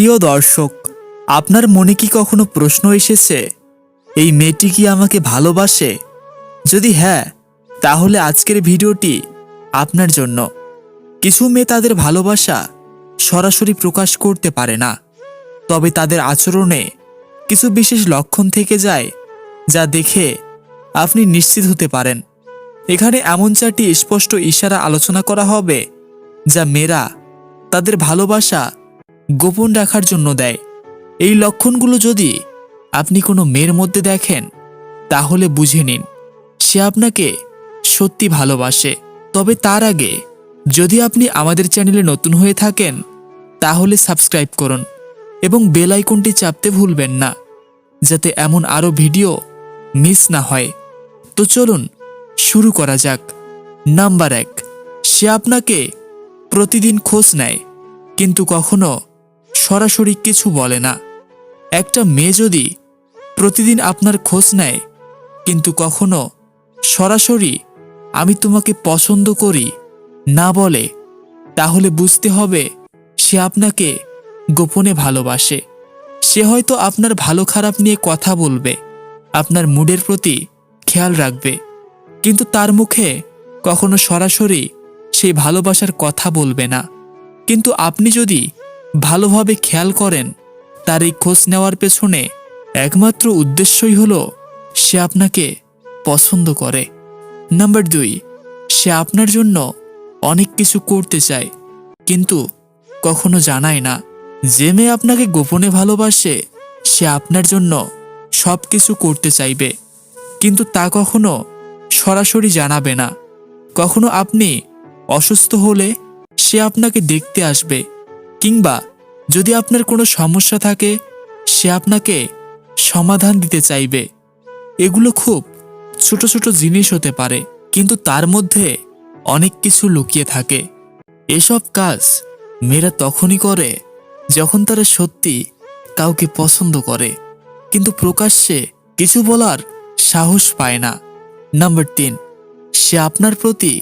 প্রিয় দর্শক, আপনার মনে কি কখনো প্রশ্ন এসেছে, এই মেয়েটি কি আমাকে ভালোবাসে? যদি হ্যাঁ তাহলে আজকের ভিডিওটি আপনার জন্য। কিছু মেয়ে তাদের ভালোবাসা সরাসরি প্রকাশ করতে পারে না, তবে তাদের আচরণে কিছু বিশেষ লক্ষণ থেকে যায়, যা দেখে আপনি নিশ্চিত হতে পারেন। এখানে এমন চারটি স্পষ্ট ইশারা আলোচনা করা হবে, যা মেয়েরা তাদের ভালোবাসা গোপন রাখার জন্য দেয়। এই লক্ষণগুলো যদি আপনি কোনো মেয়ের মধ্যে দেখেন, তাহলে বুঝে নিন, সে আপনাকে সত্যি ভালোবাসে। তবে তার আগে যদি আপনি আমাদের চ্যানেলে নতুন হয়ে থাকেন, তাহলে সাবস্ক্রাইব করুন এবং বেল আইকনটি চাপতে ভুলবেন না, যাতে এমন আরও ভিডিও মিস না হয়। তো চলুন, শুরু করা যাক। নাম্বার এক, সে আপনাকে প্রতিদিন খোঁজ নেয়, কিন্তু কখনো সরাসরি কিছু বলে না। একটা মেয়ে যদি প্রতিদিন আপনার খোঁজ নেয়, কিন্তু কখনো সরাসরি আমি তোমাকে পছন্দ করি না বলে, তাহলে বুঝতে হবে সে আপনাকে গোপনে ভালোবাসে। সে হয়তো আপনার ভালো খারাপ নিয়ে কথা বলবে, আপনার মুডের প্রতি খেয়াল রাখবে, কিন্তু তার মুখে কখনো সরাসরি সেই ভালোবাসার কথা বলবে না। কিন্তু আপনি যদি ভালোভাবে খেয়াল করেন, তার এই খোঁজ নেওয়ার পেছনে একমাত্র উদ্দেশ্যই হলো, সে আপনাকে পছন্দ করে। নাম্বার দুই, সে আপনার জন্য অনেক কিছু করতে চায়, কিন্তু কখনো জানায় না। যে মেয়ে আপনাকে গোপনে ভালোবাসে, সে আপনার জন্য সব কিছু করতে চাইবে, কিন্তু তা কখনো সরাসরি জানাবে না। কখনো আপনি অসুস্থ হলে সে আপনাকে দেখতে আসবে কিংবা যদি আপনার কোনো সমস্যা থাকে, সে আপনাকে সমাধান দিতে চাইবে। এগুলো খুব ছোট ছোট জিনিস হতে পারে, কিন্তু তার মধ্যে অনেক কিছু লুকিয়ে থাকে। এসব কাজ মেয়েরা তখনই করে যখন তারা সত্যি কাউকে পছন্দ করে, কিন্তু প্রকাশ্যে কিছু বলার সাহস পায় না। নাম্বার তিন, সে আপনার প্রতি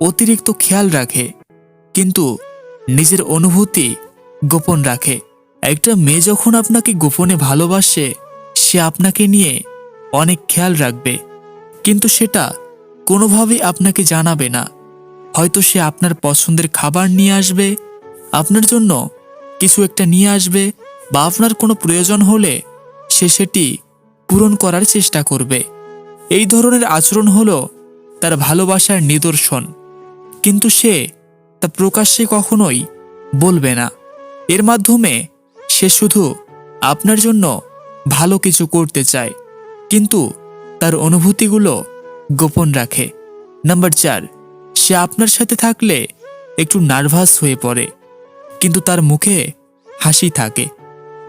অতিরিক্ত খেয়াল রাখে, কিন্তু নিজের অনুভূতি গোপন রাখে। একটা মেয়ে যখন আপনাকে গোপনে ভালোবাসে, সে আপনাকে নিয়ে অনেক খেয়াল রাখবে। কিন্তু সেটা কোনোভাবেই আপনাকে জানাবে না। হয়তো সে আপনার পছন্দের খাবার নিয়ে আসবে, আপনার জন্য কিছু একটা নিয়ে আসবে বা আপনার কোনো প্রয়োজন হলে সে সেটি পূরণ করার চেষ্টা করবে। এই ধরনের আচরণ হলো তার ভালোবাসার নিদর্শন। কিন্তু সে তা প্রকাশ্যে কখনোই বলবে না। এর মাধ্যমে সে শুধু আপনার জন্য ভালো কিছু করতে চায়, কিন্তু তার অনুভূতিগুলো গোপন রাখে। নাম্বার চার, সে আপনার সাথে থাকলে একটু নার্ভাস হয়ে পড়ে, কিন্তু তার মুখে হাসি থাকে।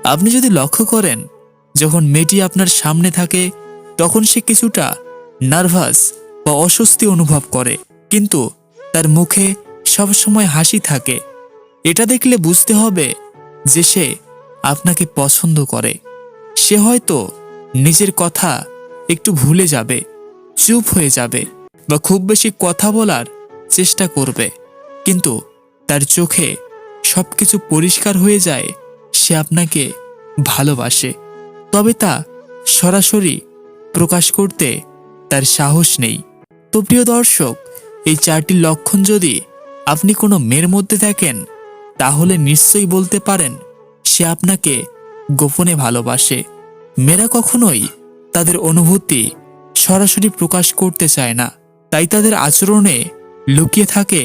আপনি যদি লক্ষ্য করেন, যখন মেয়েটি আপনার সামনে থাকে, তখন সে কিছুটা নার্ভাস বা অস্বস্তি অনুভব করে, কিন্তু তার মুখে সবসময় হাসি থাকে। এটা দেখলে বুঝতে হবে যে সে আপনাকে পছন্দ করে। সে হয়তো নিজের কথা একটু ভুলে যাবে, চুপ হয়ে যাবে বা খুব বেশি কথা বলার চেষ্টা করবে। কিন্তু তার চোখে সবকিছু পরিষ্কার হয়ে যায়, সে আপনাকে ভালোবাসে। তবে তা সরাসরি প্রকাশ করতে তার সাহস নেই। তো প্রিয় দর্শক, এই চারটি লক্ষণ যদি আপনি কোনো মেয়ের মধ্যে থাকেন, তাহলে নিশ্চয়ই বলতে পারেন, সে আপনাকে গোপনে ভালোবাসে। মেয়েরা কখনোই তাদের অনুভূতি সরাসরি প্রকাশ করতে চায় না, তাই তাদের আচরণে লুকিয়ে থাকে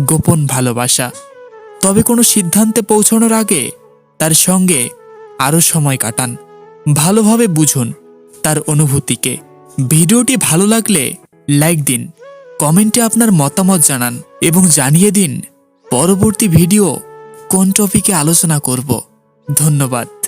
গোপন ভালোবাসা। তবে কোনো সিদ্ধান্তে পৌঁছানোর আগে তার সঙ্গে আরও সময় কাটান, ভালোভাবে বুঝুন তার অনুভূতিকে। ভিডিওটি ভালো লাগলে লাইক দিন। কমেন্টে আপনার মতামত জানান এবং জানিয়ে দিন পরবর্তী ভিডিও কোন টপিকে আলোচনা করব। ধন্যবাদ।